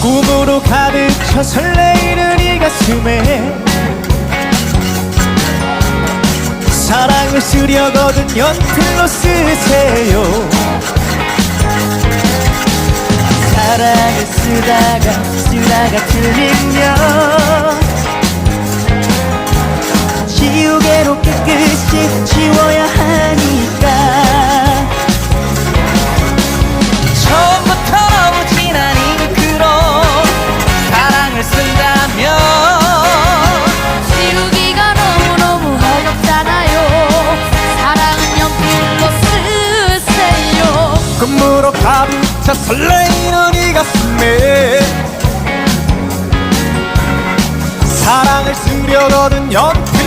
꿈으로 가득 차 설레이는 이 가슴에 사랑을 쓰려거든 연필로 쓰세요. 사랑을 쓰다가 쓰다가 틀리면 지우개로 깨끗이 지워야 가득 차 설레이는 이 가슴에 사랑을 쓰려거든 연필로 쓰세요